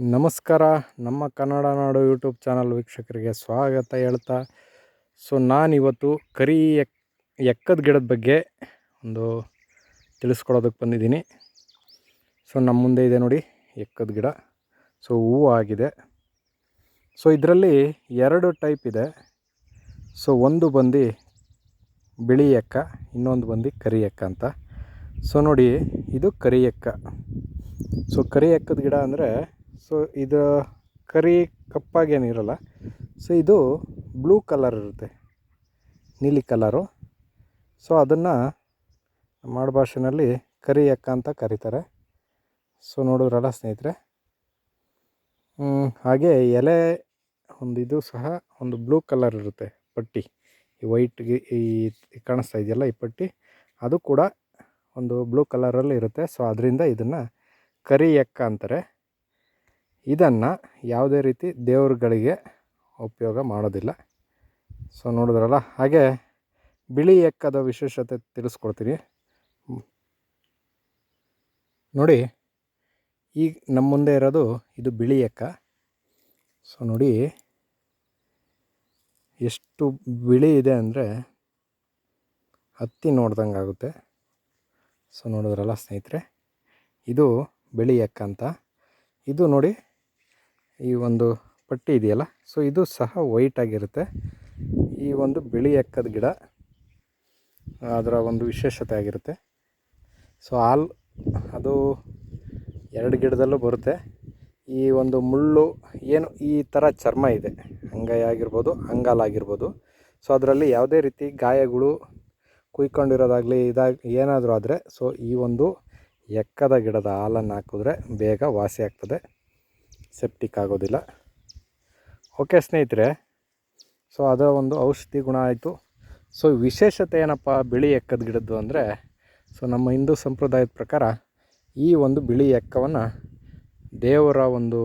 ನಮಸ್ಕಾರ. ನಮ್ಮ ಕನ್ನಡ ನಾಡು YouTube channel ವೀಕ್ಷಕರಿಗೆ ಸ್ವಾಗತ ಹೇಳ್ತಾ. ಸೊ, ನಾನಿವತ್ತು ಕರಿ ಎಕ್, ಎಕ್ಕದ ಗಿಡದ ಬಗ್ಗೆ ಒಂದು ತಿಳಿಸ್ಕೊಡೋದಕ್ಕೆ ಬಂದಿದ್ದೀನಿ. ಸೊ ನಮ್ಮ ಮುಂದೆ ಇದೆ ನೋಡಿ ಎಕ್ಕದ ಗಿಡ. ಸೊ, ಹೂವು ಆಗಿದೆ. ಸೊ, ಇದರಲ್ಲಿ ಎರಡು ಟೈಪ್ ಇದೆ. ಸೊ, ಒಂದು ಬಂದು ಬಿಳಿ ಎಕ್ಕ, ಇನ್ನೊಂದು ಬಂದು ಕರಿ ಎಕ್ಕ ಅಂತ. ಸೊ, ನೋಡಿ ಇದು ಕರಿ ಎಕ್ಕ. ಸೊ, ಕರಿ ಎಕ್ಕದ ಗಿಡ ಅಂದರೆ ಸೊ ಇದು ಕರಿ ಕಪ್ಪಾಗೇನಿರಲ್ಲ ಸೊ ಇದು ಬ್ಲೂ ಕಲರ್ ಇರುತ್ತೆ. ನೀಲಿ ಕಲರು ಸೊ ಅದನ್ನು ಮಾಡ ಭಾಷೆನಲ್ಲಿ ಕರಿ ಎಕ್ಕ ಅಂತ ಕರೀತಾರೆ. ಸೊ ನೋಡಿದ್ರಲ್ಲ ಸ್ನೇಹಿತರೆ? ಹಾಗೆ ಎಲೆ ಒಂದು ಇದು ಸಹ ಒಂದು ಬ್ಲೂ ಕಲರ್ ಇರುತ್ತೆ ಪಟ್ಟಿ. ಈ ವೈಟ್ಗೆ ಈ ಕಾಣಿಸ್ತಾ ಇದೆಯಲ್ಲ ಈ ಪಟ್ಟಿ? ಅದು ಕೂಡ ಒಂದು ಬ್ಲೂ ಕಲರಲ್ಲಿ ಇರುತ್ತೆ. ಸೊ ಅದರಿಂದ ಇದನ್ನು ಕರಿ ಎಕ್ಕ ಅಂತಾರೆ. ಇದನ್ನು ಯಾವುದೇ ರೀತಿ ದೇವರುಗಳಿಗೆ ಉಪಯೋಗ ಮಾಡೋದಿಲ್ಲ. ಸೊ ನೋಡಿದ್ರಲ್ಲ? ಹಾಗೆ ಬಿಳಿ ಎಕ್ಕದ ವಿಶೇಷತೆ ತಿಳಿಸ್ಕೊಡ್ತೀನಿ. ನೋಡಿ ಈಗ ನಮ್ಮ ಮುಂದೆ ಇರೋದು ಇದು ಬಿಳಿ ಎಕ್ಕ. ಸೊ ನೋಡಿ, ಎಷ್ಟು ಬಿಳಿ ಇದೆ ಅಂದರೆ ಹತ್ತಿ ನೋಡ್ದಂಗೆ ಆಗುತ್ತೆ. ಸೊ ನೋಡಿದ್ರಲ್ಲ ಸ್ನೇಹಿತರೆ? ಇದು ಬಿಳಿ ಎಕ್ಕ ಅಂತ. ಇದು ನೋಡಿ ಈ ಒಂದು ಪಟ್ಟಿ ಇದೆಯಲ್ಲ ಸೊ ಇದು ಸಹ ವೈಟ್ ಆಗಿರುತ್ತೆ. ಈ ಒಂದು ಬಿಳಿ ಎಕ್ಕದ ಗಿಡ, ಅದರ ಒಂದು ವಿಶೇಷತೆ ಆಗಿರುತ್ತೆ. ಸೊ ಆಲ್ ಅದು ಎರಡು ಗಿಡದಲ್ಲೂ ಬರುತ್ತೆ. ಈ ಒಂದು ಮುಳ್ಳು, ಏನು ಈ ಥರ ಚರ್ಮ ಇದೆ, ಅಂಗೈ ಆಗಿರ್ಬೋದು ಅಂಗಾಲಾಗಿರ್ಬೋದು ಸೊ ಅದರಲ್ಲಿ ಯಾವುದೇ ರೀತಿ ಗಾಯಗಳು ಕುಯ್ಕೊಂಡಿರೋದಾಗಲಿ ಇದಾಗ ಏನಾದರೂ ಆದರೆ ಸೊ ಈ ಒಂದು ಎಕ್ಕದ ಗಿಡದ ಹಾಲನ್ನು ಹಾಕಿದ್ರೆ ಬೇಗ ವಾಸಿ ಆಗ್ತದೆ. ಸೆಪ್ಟಿಕ್ ಆಗೋದಿಲ್ಲ. ಓಕೆ ಸ್ನೇಹಿತರೆ ಸೊ ಅದರ ಒಂದು ಔಷಧಿ ಗುಣ ಆಯಿತು. ಸೊ ವಿಶೇಷತೆ ಏನಪ್ಪ, ಬಿಳಿ ಎಕ್ಕದ ಗಿಡದ್ದು ಅಂದರೆ ಸೊ ನಮ್ಮ ಹಿಂದೂ ಸಂಪ್ರದಾಯದ ಪ್ರಕಾರ ಈ ಒಂದು ಬಿಳಿ ಎಕ್ಕವನ್ನು ದೇವರ ಒಂದು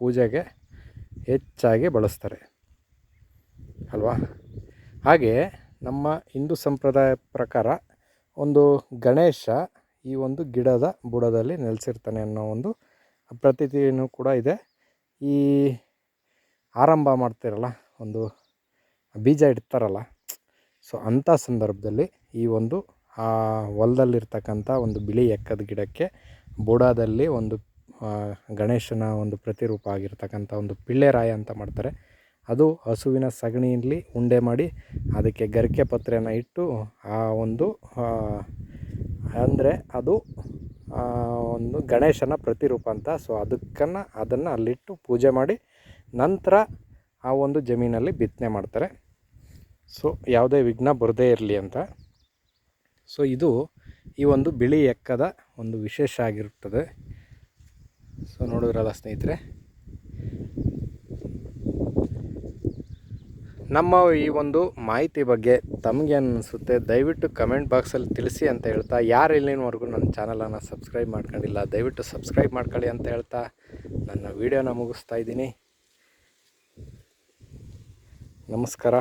ಪೂಜೆಗೆ ಹೆಚ್ಚಾಗಿ ಬಳಸ್ತಾರೆ. ಅಲ್ವಾ? ಹಾಗೆ ನಮ್ಮ ಹಿಂದೂ ಸಂಪ್ರದಾಯ ಪ್ರಕಾರ ಒಂದು ಗಣೇಶ ಈ ಒಂದು ಗಿಡದ ಬುಡದಲ್ಲಿ ನೆಲೆಸಿರ್ತಾನೆ ಅನ್ನೋ ಒಂದು ಪ್ರತೀತಿಯೂ ಕೂಡ ಇದೆ. ಈ ಆರಂಭ ಮಾಡ್ತಿರಲ್ಲ, ಒಂದು ಬೀಜ ಇಡ್ತಾರಲ್ಲ, ಸೊ ಅಂಥ ಸಂದರ್ಭದಲ್ಲಿ ಈ ಒಂದು, ಆ ಹೊಲದಲ್ಲಿರ್ತಕ್ಕಂಥ ಒಂದು ಬಿಳಿ ಎಕ್ಕದ ಗಿಡಕ್ಕೆ ಬುಡದಲ್ಲಿ ಒಂದು ಗಣೇಶನ ಒಂದು ಪ್ರತಿರೂಪ ಆಗಿರ್ತಕ್ಕಂಥ ಒಂದು ಪಿಳ್ಳೆರಾಯ ಅಂತ ಮಾಡ್ತಾರೆ. ಅದು ಹಸುವಿನ ಸಗಣಿಯಲ್ಲಿ ಉಂಡೆ ಮಾಡಿ ಅದಕ್ಕೆ ಗರಿಕೆ ಪತ್ರೆಯನ್ನು ಇಟ್ಟು ಆ ಒಂದು ಅಂದರೆ ಅದು ಒಂದು ಗಣೇಶನ ಪ್ರತಿರೂಪ ಅಂತ. ಸೊ ಅದಕ್ಕನ್ನು ಅದನ್ನು ಅಲ್ಲಿಟ್ಟು ಪೂಜೆ ಮಾಡಿ ನಂತರ ಆ ಒಂದು ಜಮೀನಲ್ಲಿ ಬಿತ್ತನೆ ಮಾಡ್ತಾರೆ. ಸೊ ಯಾವುದೇ ವಿಘ್ನ ಬರದೇ ಇರಲಿ ಅಂತ. ಸೊ ಇದು ಈ ಒಂದು ಬಿಳಿ ಎಕ್ಕದ ಒಂದು ವಿಶೇಷ ಆಗಿರುತ್ತದೆ ಸೊ ನೋಡಿದ್ರಲ್ಲ ಸ್ನೇಹಿತರೆ? ನಮ್ಮ ಈ ಒಂದು ಮಾಹಿತಿ ಬಗ್ಗೆ ತಮಗೆ ಅನಿಸುತ್ತೆ, ದಯವಿಟ್ಟು ಕಮೆಂಟ್ ಬಾಕ್ಸಲ್ಲಿ ತಿಳಿಸಿ ಅಂತ ಹೇಳ್ತಾ, ಯಾರು ಇಲ್ಲಿನವರೆಗೂ ನನ್ನ ಚಾನಲನ್ನು ಸಬ್ಸ್ಕ್ರೈಬ್ ಮಾಡ್ಕೊಂಡಿಲ್ಲ, ದಯವಿಟ್ಟು ಸಬ್ಸ್ಕ್ರೈಬ್ ಮಾಡ್ಕೊಳ್ಳಿ ಅಂತ ಹೇಳ್ತಾ, ನನ್ನ ವೀಡಿಯೋನ ಮುಗಿಸ್ತಾ ಇದ್ದೀನಿ. ನಮಸ್ಕಾರ.